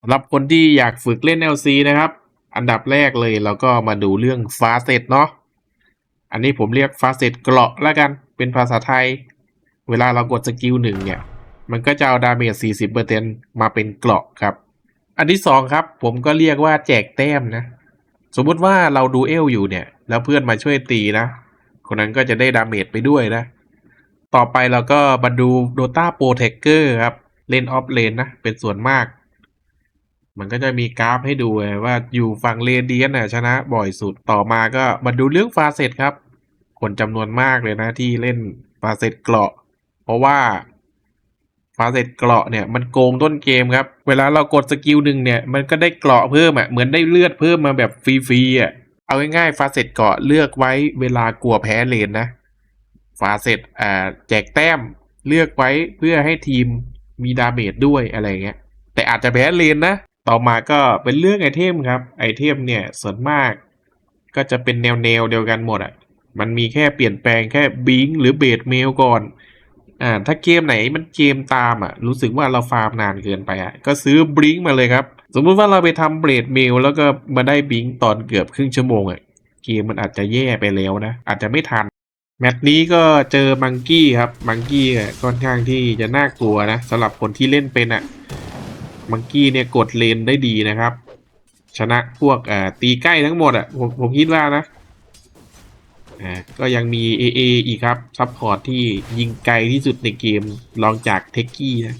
สำหรับคนที่อยากฝึกเล่น LC นะครับ อันดับแรกเลยเราก็มาดูเรื่องฟาเซตเนาะ อันนี้ผมเรียกฟาเซตเกราะแล้วกัน เป็นภาษาไทย เวลาเรากดสกิลหนึ่งเนี่ย มันก็จะเอาดาเมจ 40%มาเป็นเกราะครับ อันที่สองครับ ผมก็เรียกว่าแจกแต้มนะ สมมุติว่าเราดูเอลอยู่เนี่ย แล้วเพื่อนมาช่วยตีนะ คนนั้นก็จะได้ดาเมจไปด้วยนะ ต่อไปเราก็มาดู Dota Protector ครับ เล่นออฟเลนนะ เป็นส่วนมาก มันก็จะมีกราฟให้ดูไงว่าอยู่ฝั่งเรเดียนน่ะชนะบ่อยสุดต่อมาก็มาดูเรื่องฟาเซตครับ คนจำนวนมากเลยนะที่เล่นฟาเซตเกราะ เพราะว่าฟาเซตเกราะเนี่ยมันโกงต้นเกมครับ เวลาเรากดสกิลหนึ่งเนี่ยมันก็ได้เกราะเพิ่มอะเหมือนได้เลือดเพิ่มมาแบบฟรีๆอะเอาง่ายๆฟาเซตเกราะเลือกไว้เวลากลัวแพ้เลนนะฟาเซตอ่าแจกแต้มเลือกไว้เพื่อให้ทีมมีดาเมจด้วยอะไรเงี้ยแต่อาจจะแพ้เลนนะ ต่อมาก็เป็นเรื่องไอเทมครับไอเทมเนี่ยส่วนมากก็จะเป็นแนวแนวเดียวกันหมดอะ่ะมันมีแค่เปลี่ยนแปลงแค่บิงหรือเบสเมลก่อนอ่าถ้าเกมไหนมันเกมตามอะ่ะรู้สึกว่าเราฟาร์มนานเกินไปอะ่ะก็ซื้อบลิงมาเลยครับ สมมุติว่าเราไปทำเบสเมลแล้วก็มาได้บิงตอนเกือบครึ่งชั่วโมงอะ่ะเกมมันอาจจะแย่ไปแล้วนะ อาจจะไม่ทันแมตช์นี้ก็เจอมังกี้ครับมังกี้ค่อนข้างที่จะน่ากลัวนะสำหรับคนที่เล่นเป็นอะ่ะ มังกี้เนี่ยกดเลนได้ดีนะครับ ชนะพวกอ่าตีใกล้ทั้งหมดอะผมผมคิดว่านะอ่าก็ยังมี AA อีกครับ ซัพพอร์ตที่ยิงไกลที่สุดในเกมรองจากเทคกี้นะ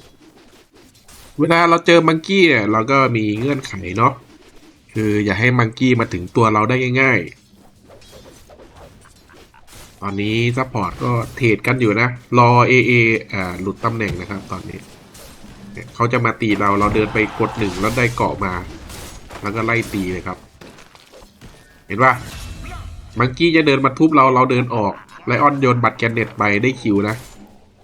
เวลาเราเจอมังกี้เนี่ยเราก็มีเงื่อนไขเนาะคืออย่าให้มังกี้มาถึงตัวเราได้ง่าย ๆ ตอนนี้ซัพพอร์ตก็เทรดกันอยู่นะ รอ AA อ่าหลุดตำแหน่งนะครับตอนนี้ เนี่ยเขาจะมาตีเราเราเดินไปกดหนึ่งแล้วได้เกาะมา แล้วก็ไล่ตีเลยครับ เห็นปะมังกี้จะเดินมาทุบเราเราเดินออกไลออนโยนบัตรแกนเน็ตไปได้คิวนะ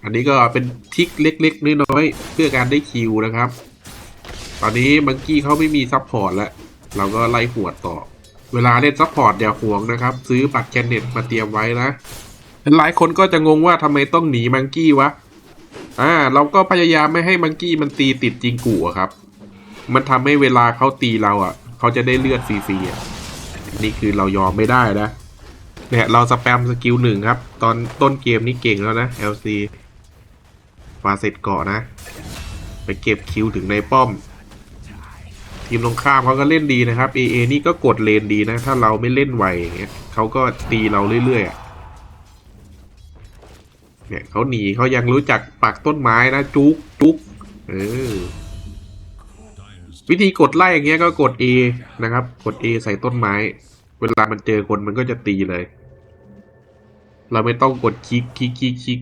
อันนี้ก็เป็นทิกเล็กๆน้อยๆเพื่อการได้คิวนะครับ ตอนนี้มังกี้เขาไม่มีซัพพอร์ตแล้ว เราก็ไล่หัวต่อ เวลาเล่นซัพพอร์ตอย่าห่วงนะครับ ซื้อบัตรแกนเน็ตมาเตรียมไว้นะหลายคนก็จะงงว่าทำไมต้องหนีมังกี้วะ อ่าเราก็พยายามไม่ให้มังกี้มันตีติดจิงกูอะครับ มันทำให้เวลาเขาตีเราอะ เขาจะได้เลือดฟรีๆอะนี่คือเรายอมไม่ได้นะเนี่ยเราสแปมสกิลหนึ่งครับ ตอนต้นเกมนี่เก่งแล้วนะ LC ฟาเซตเกาะนะ ไปเก็บคิวถึงในป้อม ทีมตรงข้ามเขาก็เล่นดีนะครับ AA นี่ก็กดเลนดีนะ ถ้าเราไม่เล่นไวอย่างเงี้ยเขาก็ตีเราเรื่อยๆอะ เนี่ยเขาหนีเขายังรู้จักปักต้นไม้นะจุกจุกเออวิธีกดไล่อย่างเงี้ยก็กด A นะครับ กด A ใส่ต้นไม้ เวลามันเจอคนมันก็จะตีเลย เราไม่ต้องกดคลิกคลิกคลิกคลิก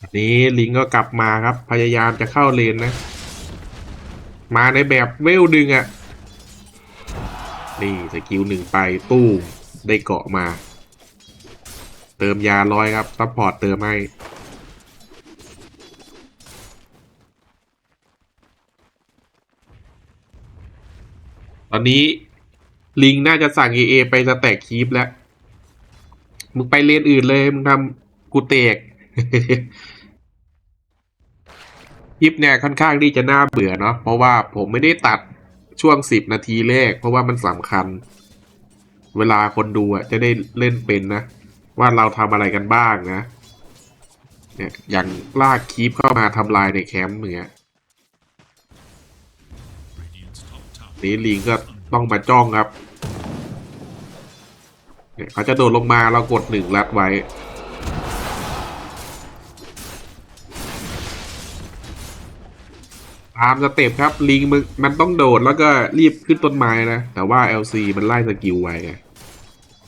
อันนี้ลิงก็กลับมาครับ พยายามจะเข้าเลนนะ มาในแบบเวลดึงอะ่ะ นี่สกิลหนึ่งไปตู้ได้เกาะมา เติมยาร้อยครับซัพพอร์ตเติมให้ตอนนี้ลิงน่าจะสั่ง AA ไปสแต็กคีปแล้ว มึงไปเลนอื่นเลย มึงทำกูเตกคลิปเนี่ยค่อนข้างที่จะน่าเบื่อเนาะเพราะว่าผมไม่ได้ตัดช่วงสิบนาทีแรก เพราะว่ามันสำคัญ เวลาคนดูอะจะได้เล่นเป็นนะ ว่าเราทำอะไรกันบ้างนะ เนี่ยอย่างลากคีปเข้ามาทำลายในแคมป์เงี้ยนี่ลิงก็ต้องมาจ้องครับ เนี่ยเขาจะโดดลงมาเรากดหนึ่งรัดไว้ ตามสเต็ปครับลิงมันมันต้องโดดแล้วก็รีบขึ้นต้นไม้นะ แต่ว่า LC มันไล่สกิลไว้ไง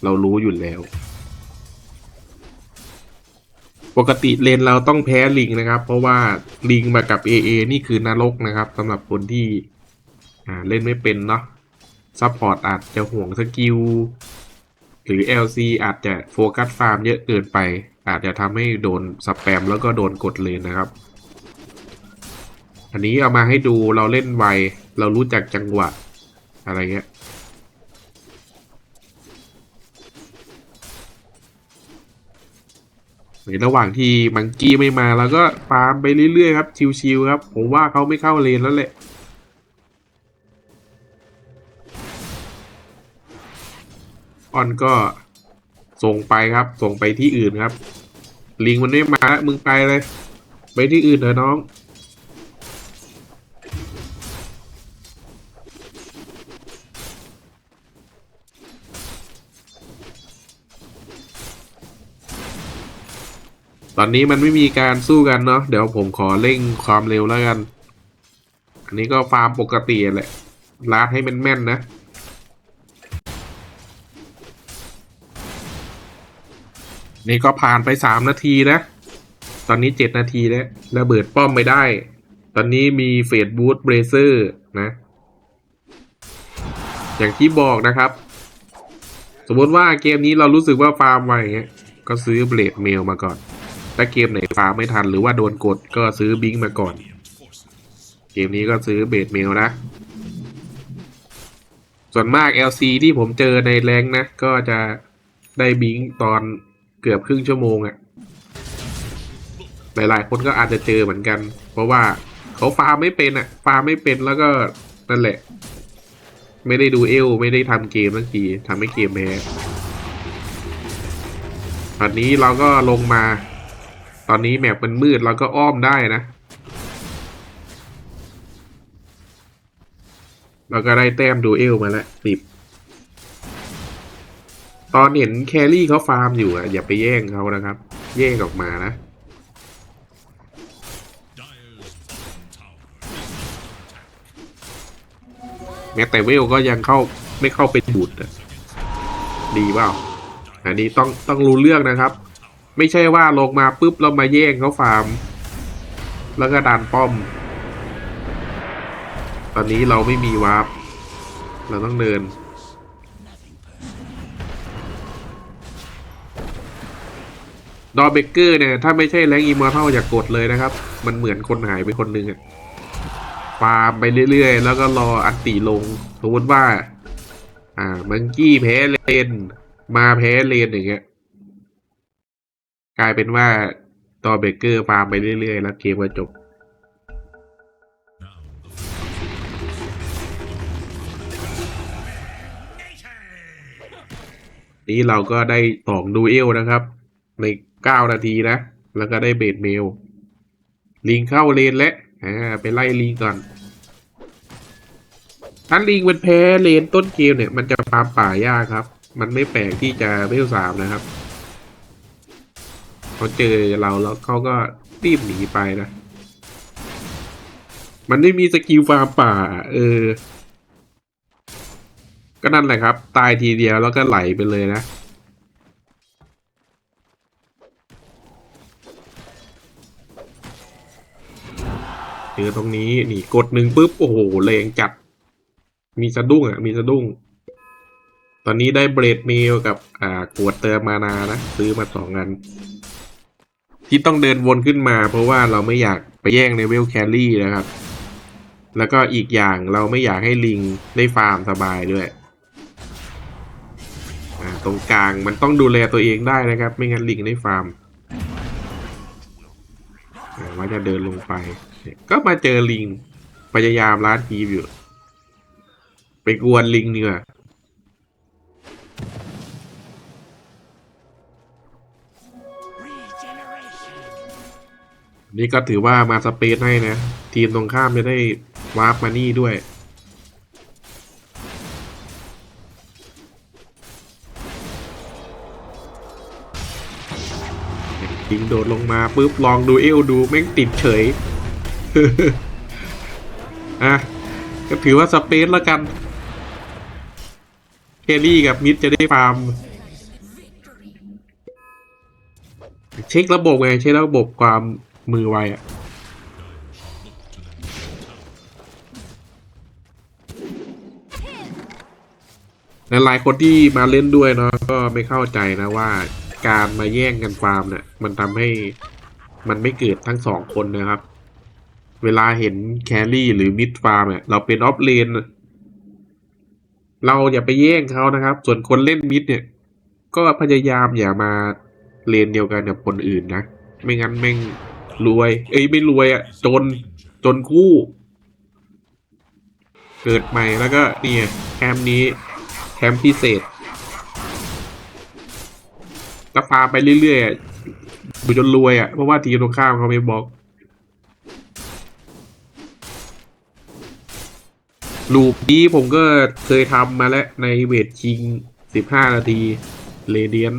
เรารู้อยู่แล้ว ปกติเลนเราต้องแพ้ลิงนะครับ เพราะว่าลิงมากับ AA นี่คือนรกนะครับสำหรับคนที่เล่นไม่เป็นเนาะซัพพอร์ตอาจจะห่วงสกิล หรือ LC อาจจะโฟกัสฟาร์มเยอะเกินไป อาจจะทำให้โดนสแปมแล้วก็โดนกดเลนนะครับ อันนี้เอามาให้ดูเราเล่นไว เรารู้จักจังหวะ อะไรเงี้ย ในระหว่างที่มังกี้ไม่มาแล้วก็ฟาร์มไปเรื่อยๆครับชิวๆครับผมว่าเขาไม่เข้าเลนแล้วแหละออนก็ส่งไปครับ ส่งไปที่อื่นครับ ลิงมันไม่มาแล้วมึงไปเลย ไปที่อื่นเถอะน้อง ตอนนี้มันไม่มีการสู้กันเนาะเดี๋ยวผมขอเร่งความเร็วแล้วกัน อันนี้ก็ฟาร์มปกติแหละลาดให้มันแม่นนะนี่ก็ผ่านไปสามนาทีนะ ตอนนี้เจ็ดนาทีแล้วระเบิดป้อมไม่ได้ ตอนนี้มีเฟดบูทเบรเซอร์นะ อย่างที่บอกนะครับ สมมติว่าเกมนี้เรารู้สึกว่าฟาร์มไวเงี้ย ก็ซื้อเบลดเมลมาก่อน ถ้าเกมไหนฟาไม่ทันหรือว่าโดนกดก็ซื้อบิงมาก่อน เกมนี้ก็ซื้อเบดเมลนะ ส่วนมาก LC ที่ผมเจอในแรงนะ ก็จะได้บิงตอนเกือบครึ่งชั่วโมงอะหลายๆ คนก็อาจจะเจอเหมือนกัน เพราะว่าเขาฟาไม่เป็นอะฟาไม่เป็นแล้วก็นั่นแหละ ไม่ได้ดูเอลไม่ได้ทำเกมทั้งทีทำให้เกมแพ้ตอนนี้เราก็ลงมา ตอนนี้แมปมันมืดเราก็อ้อมได้นะเราก็ได้แต้มดูเอลมาแล้วสิบตอนเห็นแครี่เขาฟาร์มอยู่อะ อย่าไปแย่งเขานะครับ แย่งออกมานะแม้แต่เวลก็ยังเข้าไม่เข้าไปบูดอะดีเปล่าอันนี้ต้องต้องรู้เรื่องนะครับ ไม่ใช่ว่าลงมาปุ๊บเรามาแย่งเขาฟาร์ม แล้วก็ดันป้อม ตอนนี้เราไม่มีวาร์ปเราต้องเดินดอเบเกอร์เนี่ย ถ้าไม่ใช่แรงอีมอร์เทลอย่ากกดเลยนะครับ มันเหมือนคนหายไปคนหนึ่งอะฟาร์มไปเรื่อยๆ แล้วก็รออันติลง สมมติว่า อ่า มังกี้แพ้เลน มาแพ้เลนอย่างเงี้ย กลายเป็นว่าดอเบเกอร์ฟาร์มไปเรื่อยๆ แล้วเกมก็จบ นี้เราก็ได้สองดูเอลนะครับ ในเก้านาทีนะ แล้วก็ได้เบดเมล ลิงเข้าเลนและอ่าไปไล่ลิงก่อน ถ้าลิงมันแพ้เลนต้นเกมเนี่ย มันจะฟาร์มป่ายากครับ มันไม่แปลกที่จะเวลสามนะครับ เขาเจอเราแล้วเขาก็รีบหนีไปนะ มันไม่มีสกิลฟาร์มป่า เออ ก็นั่นแหละครับ ตายทีเดียวแล้วก็ไหลไปเลยนะเจอตรงนี้นี่กดหนึ่งปุ๊บ โอ้โหแรงจัด มีสะดุ้งอะ มีสะดุ้ง ตอนนี้ได้เบรดเมลกับ อ่ากวดเติมมานานะ ซื้อมาสองอัน ที่ต้องเดินวนขึ้นมา เพราะว่าเราไม่อยากไปแย่งในเวลแครี่นะครับ แล้วก็อีกอย่างเราไม่อยากให้ลิงได้ฟาร์มสบายด้วยตรงกลางมันต้องดูแลตัวเองได้นะครับ ไม่งั้นลิงได้ฟาร์มว่าจะเดินลงไป ก็มาเจอลิงพยายามล้านทีอยู่ ไปกวนลิงเนีกว่ย นี่ก็ถือว่ามาสเปซให้นะ ทีมตรงข้ามจะได้วาร์ปมานี่ด้วย ยิงโดดลงมาปุ๊บ ลองดูเอลดูแม่งติดเฉย อะ ก็ถือว่าสเปซแล้วกันเคลลี่กับมิดจะได้ฟาร์มเช็คระบบไงเช็คระบบความ มือไวอะหลายๆคนที่มาเล่นด้วยเนาะก็ไม่เข้าใจนะว่าการมาแย่งกันฟาร์มเนี่ย มันทำให้มันไม่เกิดทั้งสองคนนะครับ เวลาเห็นแครี่หรือมิดฟาร์มเนี่ยเราเป็นออฟเลนเราอย่าไปแย่งเขานะครับ ส่วนคนเล่นมิดเนี่ย ก็พยายามอย่ามาเลนเดียวกันกับคนอื่นนะ ไม่งั้นแม่ง รวย เอ้ยไม่รวยอะ่ะ จนจนคู่ เกิดใหม่แล้วก็เนี่ยแคมนี้แคมพิเศษก็ฟาร์ไปเรื่อยๆอะอยู่จนรวยอะ่ะ เพราะว่าทีมตรงข้ามเขาไม่บอกลูปนี้ผมก็เคยทำมาแล้วในเวทชิง 15 นาที เรเดียน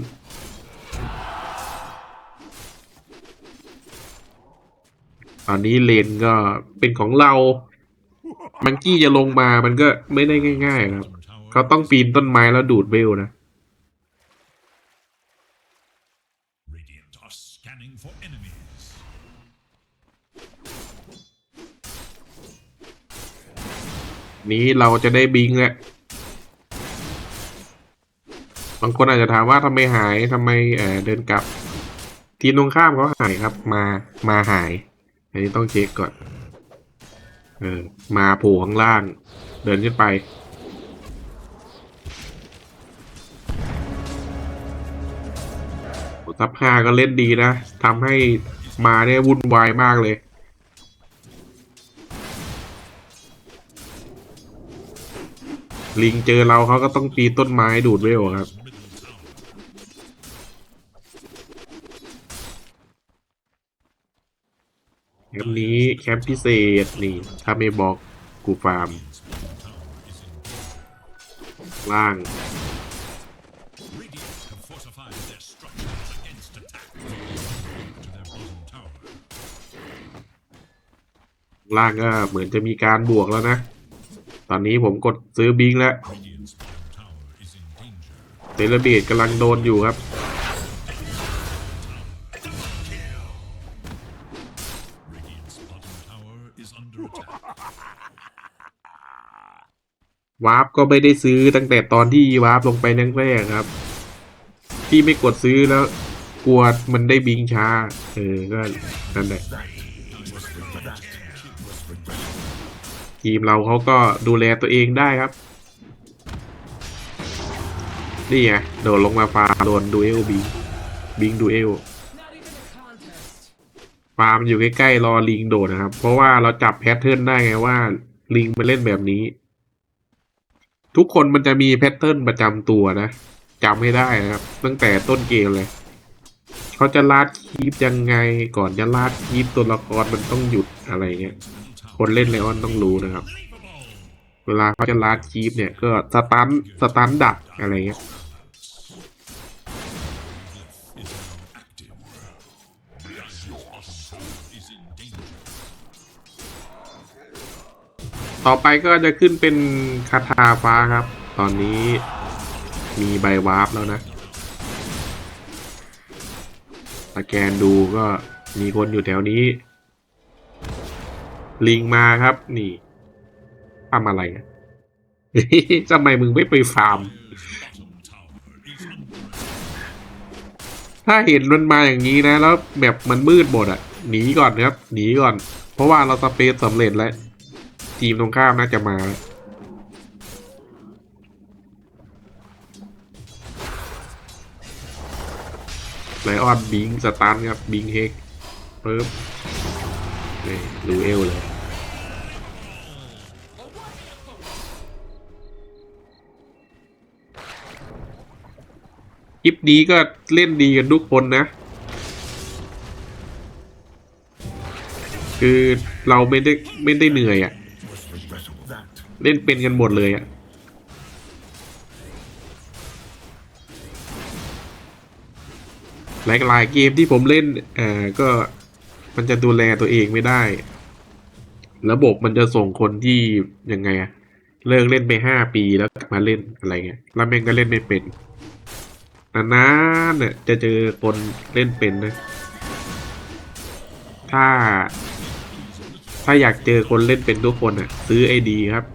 อนนี้เลนก็เป็นของเรา มังกี้จะลงมามันก็ไม่ได้ง่ายๆครับ เขาต้องปีนต้นไม้แล้วดูดเวลนะ นี้เราจะได้บิงแหละบางคนอาจจะถามว่าทำไมหายทำไมเเดินกลับ ทีมตรงข้ามเขาหายครับมามาหาย อันนี้ต้องเช็คก่อน เออ มาโผล่ข้างล่าง เดินขึ้นไป ซับห้าก็เล่นดีนะทำให้มาเนี่ยวุ่นวายมากเลยลิงเจอเราเขาก็ต้องปีต้นไม้ดูดเวลครับ แคมป์นี้แคมป์พิเศษนี่ ถ้าไม่บอกกูฟาร์ม ล่างล่างก็เหมือนจะมีการบวกแล้วนะ ตอนนี้ผมกดซื้อบิงแล้วเซเลเบียดกำลังโดนอยู่ครับ วาร์ปก็ไม่ได้ซื้อตั้งแต่ตอนที่วาร์ปลงไปแรกๆครับ ที่ไม่กดซื้อแล้วกลัวมันได้บิงช้า เออ ก็นั่นแหละทีมเราเขาก็ดูแลตัวเองได้ครับ นี่ไงโดดลงมาฟาร์มโดนดูเอลบิงบิงดูเอลฟาร์มอยู่ใกล้ๆรอลิงโดดนะครับ เพราะว่าเราจับแพทเทิร์นได้ไงว่า ลิงมาเล่นแบบนี้ ทุกคนมันจะมีแพทเทิร์นประจำตัวนะจำให้ได้นะครับ ตั้งแต่ต้นเกมเลย เขาจะลาดคีปยังไงก่อนจะลาดคีปตัวละครมันต้องหยุดอะไรเงี้ย คนเล่นเลออนต้องรู้นะครับ เวลาเขาจะลาดคีปเนี่ยก็สตันสตันดักอะไรเงี้ย ต่อไปก็จะขึ้นเป็นคาถาฟ้าครับ ตอนนี้มีใบวาร์ปแล้วนะสแกนดูก็มีคนอยู่แถวนี้ ลิงมาครับ นี่ทำอะไรอะทำไมมึงไม่ไปฟาร์ม ถ้าเห็นมันมาอย่างนี้นะ แล้วแบบมันมืดหมดอะหนีก่อนครับ หนีก่อน เพราะว่าเราสเปซสำเร็จแล้ว ทีมตรงข้ามน่าจะมาไลออนบิงสตันครับบิงเฮกปึ๊บนี่ดูเอลเลยคลิปนี้ก็เล่นดีกันทุกคนนะ คือเราไม่ได้ไม่ได้เหนื่อยอะ่ะ เล่นเป็นกันหมดเลยอะหลายหลายๆเกมที่ผมเล่นเอ่อก็มันจะดูแลตัวเองไม่ได้ ระบบมันจะส่งคนที่ยังไงอะเลิกเล่นไปห้าปีแล้วกลับมาเล่นอะไรเงี้ยแล้วแม่งก็เล่นไม่เป็นนานๆเนี่ยจะเจอคนเล่นเป็นนะ ถ้า ถ้าอยากเจอคนเล่นเป็นทุกคนอะ ซื้อไอดีครับ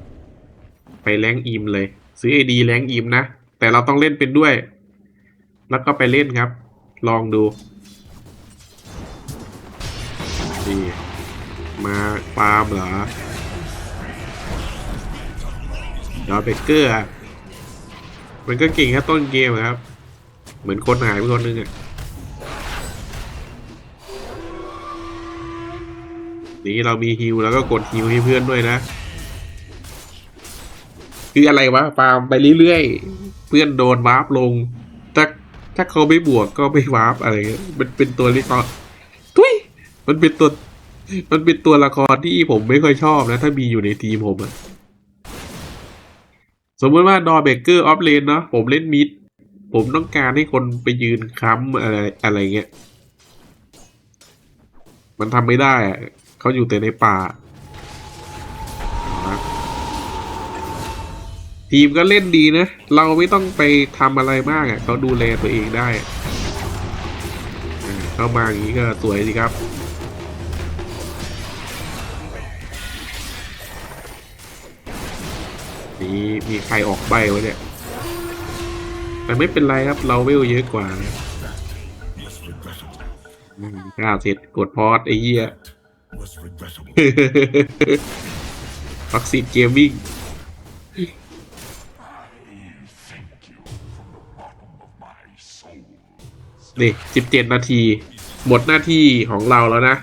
ไปแรงอิมเลย ซื้อเอดีแรงอิมนะ แต่เราต้องเล่นเป็นด้วย แล้วก็ไปเล่นครับ ลองดูดีมาปาล์มเหรอดอเบเกอร์มันก็เก่งแค่ต้นเกมครับ เหมือนคนหายไปคนนึงอะนี่เรามีฮิวแล้วก็กดฮิวให้เพื่อนด้วยนะ คืออะไรวะฟาร์มไปเรื่อยๆ เพื่อนโดนวาร์ปลง ถ้าถ้าเขาไม่บวกก็ไม่วาร์ปอะไรเงี้ยมันเป็นตัวเล็กน้อยทุยมันเป็นตัวมันเป็นตัวละครที่ผมไม่ค่อยชอบนะ ถ้ามีอยู่ในทีมผมอะสมมติว่าดอเบเกอร์ออฟเลนเนาะผมเล่นมิด ผมต้องการให้คนไปยืนค้ำอะไรอะไรเงี้ย มันทำไม่ได้อะเขาอยู่แต่ในป่า ทีมก็เล่นดีนะ เราไม่ต้องไปทำอะไรมากอะเขาดูแลตัวเองได้เข้ามาอย่างนี้ก็สวยสิครับนี่มีใครออกใบไวะเนี่ย แต่ไม่เป็นไรครับ เราเวลเยอะกว่านะก้าเสร็จกดพอดไอ้เหี้ย Was regrettable. วัคซีนเกมมิ่ง นี่สิบเจ็ดนาที หมดหน้าที่ของเราแล้วนะ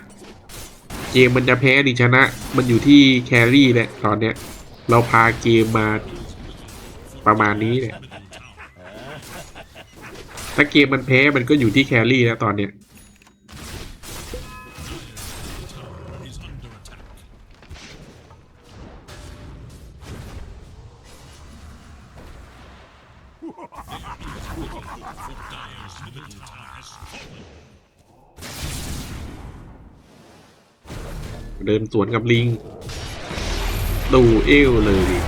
เกมมันจะแพ้หรือชนะ มันอยู่ที่แครี่แหละตอนเนี้ย เราพาเกมมาประมาณนี้เนี่ยถ้าเกมมันแพ้มันก็อยู่ที่แครี่แล้วตอนเนี้ย เดินสวนกับลิง ดูเอวเลยดิ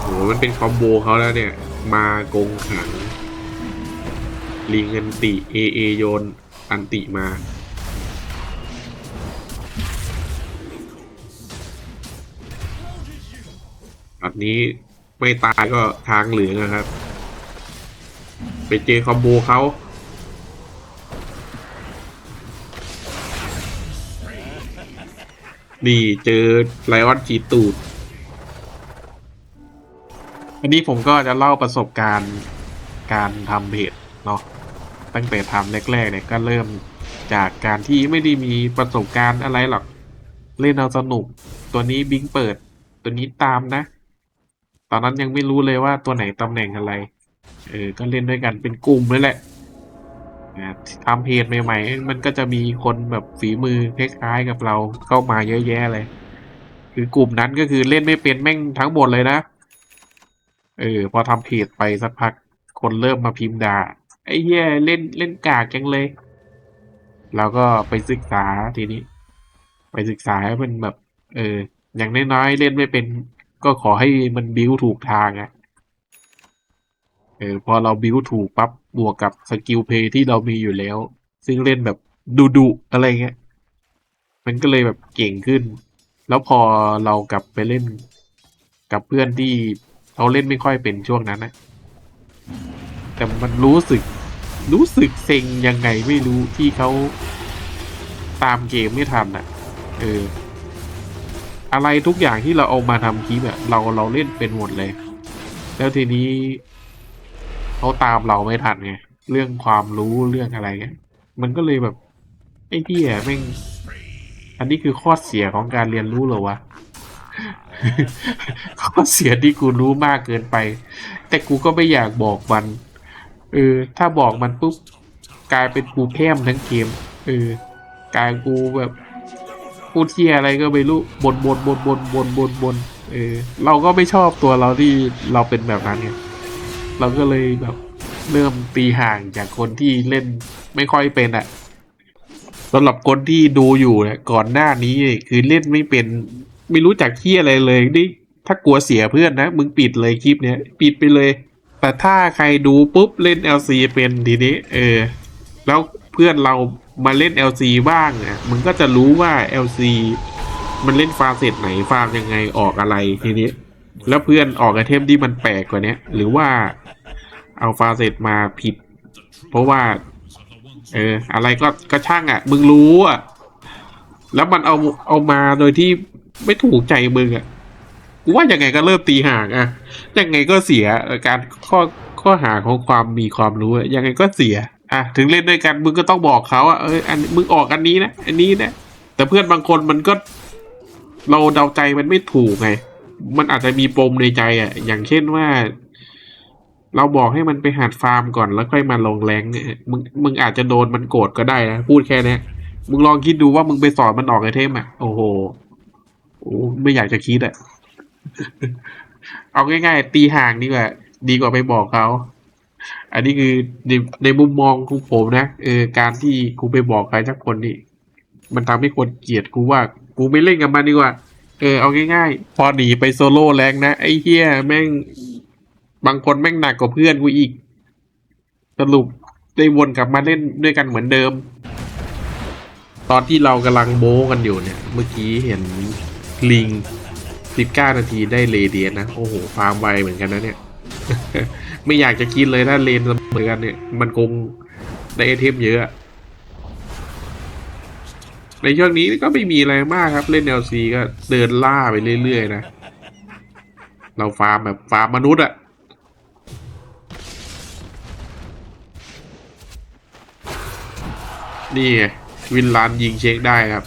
โหมันเป็นคอมโบเขาแล้วเนี่ย มากงขัง ลิงอันติเอเอโยนอันติมาแบบนี้ไม่ตายก็ทางเหลืองนะครับ ไปเจอคอมโบเขา นี่เจอไลออนจีตูด อันนี้ผมก็จะเล่าประสบการณ์การทำเพจเนาะ ตั้งแต่ทำแรกๆเนี่ยก็เริ่มจากการที่ไม่ได้มีประสบการณ์อะไรหรอก เล่นเอาสนุก ตัวนี้บิงเปิด ตัวนี้ตามนะ ตอนนั้นยังไม่รู้เลยว่าตัวไหนตำแหน่งอะไร เออ ก็เล่นด้วยกันเป็นกลุ่มเลยแหละ นะทำเพจใหม่ๆมันก็จะมีคนแบบฝีมือคล้ายๆกับเราเข้ามาเยอะแยะเลย คือกลุ่มนั้นก็คือเล่นไม่เป็นแม่งทั้งหมดเลยนะ เออ พอทำเพจไปสักพักคนเริ่มมาพิมพ์ด่าไอ้เหี้ยเล่นเล่นกากจังเลยเราก็ไปศึกษาทีนี้ ไปศึกษาให้มันแบบ เออ อย่างน้อยๆเล่นไม่เป็น ก็ขอให้มันบิวถูกทางอะเออพอเราบิวถูกปั๊บ บวกกับสกิลเพย์ที่เรามีอยู่แล้ว ซึ่งเล่นแบบดุดุๆอะไรเงี้ย มันก็เลยแบบเก่งขึ้น แล้วพอเรากลับไปเล่นกับเพื่อนที่เขาเล่นไม่ค่อยเป็นช่วงนั้นนะแต่มันรู้สึก รู้สึกเซ็งยังไงไม่รู้ที่เขาตามเกมไม่ทันอะ เออ อะไรทุกอย่างที่เราเอามาทำคลิปอะเราเราเล่นเป็นหมดเลย แล้วทีนี้ เขาตามเราไม่ทันไงเรื่องความรู้เรื่องอะไรเงี้ยมันก็เลยแบบไอ้ที่แม่งอันนี้คือข้อเสียของการเรียนรู้เหรอวะข้อเสียที่กูรู้มากเกินไป แต่กูก็ไม่อยากบอกมันเออถ้าบอกมันปุ๊บกลายเป็นกูแพร่มทั้งเกมเออกลายกูแบบพูดเที่ยอะไรก็ไม่รู้บนบนบนบนบนบนบนเออเราก็ไม่ชอบตัวเราที่เราเป็นแบบนั้นไง เราก็เลยแบบเริ่มตีห่างจากคนที่เล่นไม่ค่อยเป็นอะสำหรับคนที่ดูอยู่เนี่ยก่อนหน้านี้คือเล่นไม่เป็น ไม่รู้จักเที่ยอะไรเลยนี่ถ้ากลัวเสียเพื่อนนะ มึงปิดเลยคลิปเนี้ยปิดไปเลย แต่ถ้าใครดูปุ๊บเล่น LC เป็นทีนี้ เออ แล้วเพื่อนเรามาเล่น LC บ้างอะมึงก็จะรู้ว่า LC มันเล่นฟาร์เสร็จไหนฟาร์มยังไงออกอะไรทีนี้ แล้วเพื่อนออกไอเทมที่มันแปลกกว่านี้หรือว่าเอาฟาเสร็จมาผิด เพราะว่า เออ อะไรก็ก็ช่างอะ มึงรู้อะ แล้วมันเอาเอามาโดยที่ไม่ถูกใจมึงอะกูว่ายังไงก็เริ่มตีห่างอะ ยังไงก็เสียการข้อข้อหาของความมีความรู้อะยังไงก็เสียอะถึงเล่นด้วยกันมึงก็ต้องบอกเขาอะเอออันมึงออกอันนี้นะอันนี้นะแต่เพื่อนบางคนมันก็ เราเดาใจมันไม่ถูกไง มันอาจจะมีปมในใจอะ อย่างเช่นว่า เราบอกให้มันไปหัดฟาร์มก่อนแล้วค่อยมาลงแรงเนี่ยมึงมึงอาจจะโดนมันโกรธก็ได้นะพูดแค่นี้มึงลองคิดดูว่ามึงไปสอนมันออกไอเทมอะ โอ้โหโอ้ไม่อยากจะคิดอะ เอาง่ายๆ ตีห่างดีกว่า ดีกว่าไปบอกเขา อันนี้คือในในมุมมองของผมนะเออการที่กูไปบอกใครสักคนนี่มันทำให้คนเกลียดกูว่า กูไม่เล่นกับมันดีกว่า เออเอาง่ายๆ พอหนีไปโซโล่แรงนะ ไอ้เฮียแม่ง บางคนแม่งหนักกว่าเพื่อนกูอีก สรุปได้วนกลับมาเล่นด้วยกันเหมือนเดิม ตอนที่เรากำลังโม้กันอยู่เนี่ย เมื่อกี้เห็นลิง 19 นาทีได้เลเดียนนะ โอ้โหฟาร์มไวเหมือนกันนะเนี่ย ไม่อยากจะคิดเลยถ้าเลนเสมอกันเนี่ย มันคงได้ไอเทมเยอะ ในช่วงนี้ก็ไม่มีอะไรมากครับ เล่น LC ก็เดินล่าไปเรื่อยๆนะ เราฟาร์มแบบฟาร์มมนุษย์อะนี่ไงวินลานยิงเช็คได้ครับ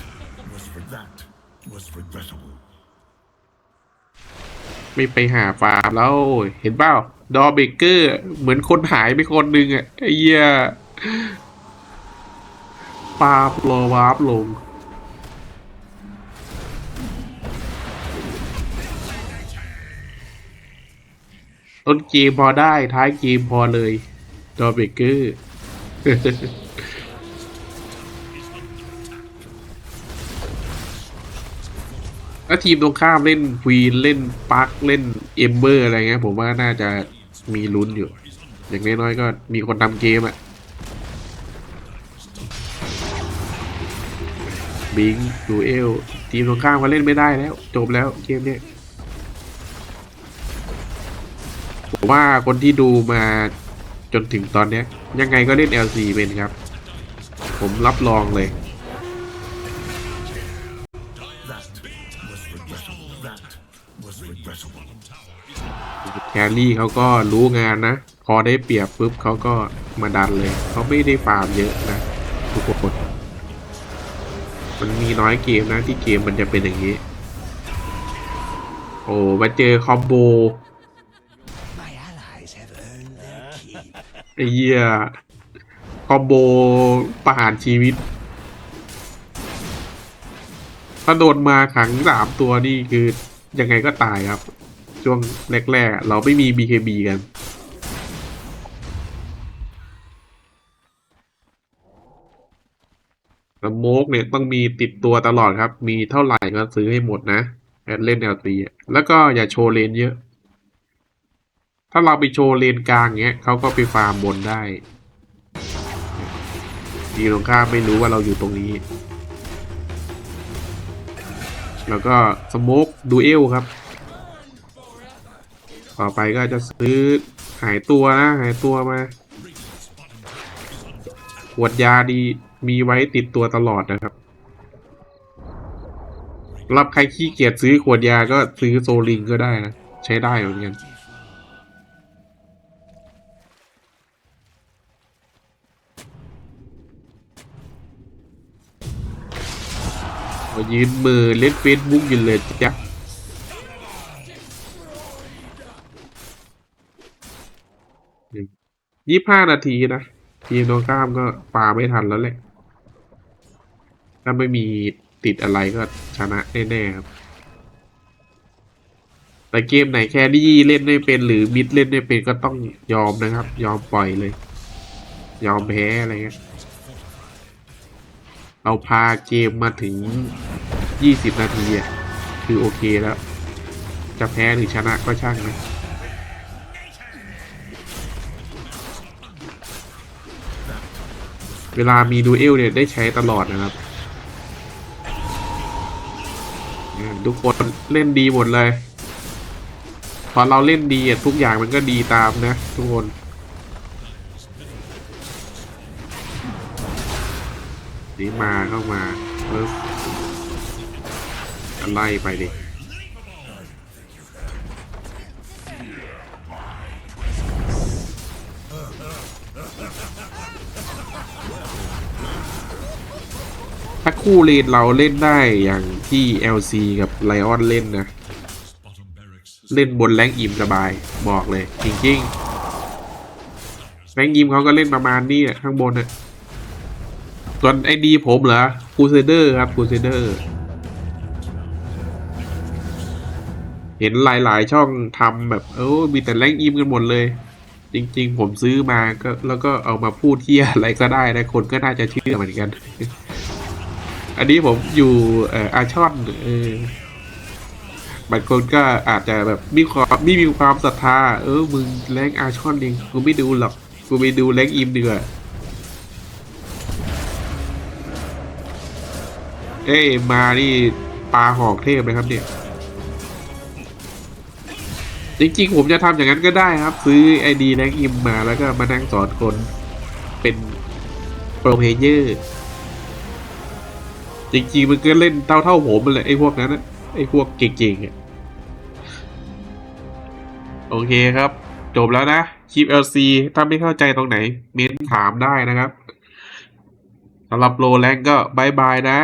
ไม่ไปหาฟาร์มแล้วเห็นเปล่าดอเบเกอร์ เหมือนคนหายไปคนหนึ่งอะไอ้เหี้ย ปาโปรวาร์ปลง ต้นเกมพอได้ท้ายเกมพอเลยดอเบเกอร์ถ้าทีมตรงข้ามเล่นควีนเล่นปาร์คเล่นเอมเบอร์อะไรเงี้ยผมว่าน่าจะมีลุ้นอยู่ อย่างน้อยๆก็มีคนทำเกมอะ บิงดูเอลทีมตรงข้ามก็เล่นไม่ได้แล้ว จบแล้วเกมเนี้ยผมว่าคนที่ดูมาจนถึงตอนเนี้ย ยังไงก็เล่น LC เป็นครับ ผมรับรองเลย แครี่เขาก็รู้งานนะ พอได้เปรียบปุ๊บเขาก็มาดันเลย เขาไม่ได้ฟาร์มเยอะนะ ทุกคน นมีน้อยเกมนะที่เกมมันจะเป็นอย่างนี้ โอ้มาเจอคอมโบ My allies have earned their keep. ไอ้เหี้ยคอมโบประหารชีวิตถ้าโดนมาขังสามตัวนี่คือยังไงก็ตายครับ ช่วงแรกๆอะเราไม่มี BKB กัน สโมกเนี่ยต้องมีติดตัวตลอดครับ มีเท่าไหร่ก็ซื้อให้หมดนะแอดเล่นแนวตีแล้วก็อย่าโชว์เลนเยอะ ถ้าเราไปโชว์เลนกลางเงี้ยเขาก็ไปฟาร์มบนได้ทีตรงข้ามไม่รู้ว่าเราอยู่ตรงนี้ แล้วก็สโมกดูเอลครับ ต่อไปก็จะซื้อหายตัวนะ หายตัวมาขวดยาดี มีไว้ติดตัวตลอดนะครับรับใครขี้เกียจซื้อขวดยาก็ซื้อโซลิงก็ได้นะ ใช้ได้เหมือนกันยืนมือเล่นเฟซบุ๊กอยู่เลยจ้ะยี่ห้านาทีนะ ทีมตรงข้ามก็ปาไม่ทันแล้วแหละ ถ้าไม่มีติดอะไรก็ชนะแน่ๆครับ แต่เกมไหนแครี่เล่นไม่เป็นหรือมิดเล่นไม่เป็นก็ต้องยอมนะครับ ยอมปล่อยเลย ยอมแพ้อะไรเงี้ย เราพาเกมมาถึง 20 นาทีอะคือโอเคแล้ว จะแพ้หรือชนะก็ช่างนะเวลามีดูเอลเนี่ยได้ใช้ตลอดนะครับ ทุกคนเล่นดีหมดเลยพอเราเล่นดีทุกอย่างมันก็ดีตามนะ ทุกคน นี่มาเข้ามาเพิ่มไล่ไปดิ คู่เลนเราเล่นได้อย่างที่ LC กับไลออนเล่นนะ เล่นบนแรงอิมสบายบอกเลย จริงๆแรงอิมเขาก็เล่นประมาณนี้อะข้างบนอะส่วนไอดีผมเหรอคูเซเดอร์ครับคูเซเดอร์เห็นหลายๆช่องทำแบบเออมีแต่แรงอิมกันหมดเลย จริง ๆ ผมซื้อมาก็แล้วก็เอามาพูดเที่ยอะไรก็ได้นะคนก็น่าจะเชื่อเหมือนกัน อันนี้ผมอยู่อาชอนเออบางคนก็อาจจะแบบมีความไม่มีความศรัทธา เออมึงแรงอาชอนเองกูไม่ดูหรอกกูไปดูแรงอิมดีกว่าเอ้ยมานี่ปลาหอกเทพเลยครับเนี่ยจริงๆผมจะทำอย่างนั้นก็ได้ครับ ซื้อไอดีแรงอิมมาแล้วก็มานั่งสอนคนเป็นโปรเพเยอร์ จริงๆมันก็เล่นเท่าเท่าๆผมมันแหละไอ้พวกนั้นนะไอ้พวกเก่งๆอะโอเคครับ จบแล้วนะคลิป LC ถ้าไม่เข้าใจตรงไหน เม้นถามได้นะครับสำหรับโลแรงก็บายบายนะ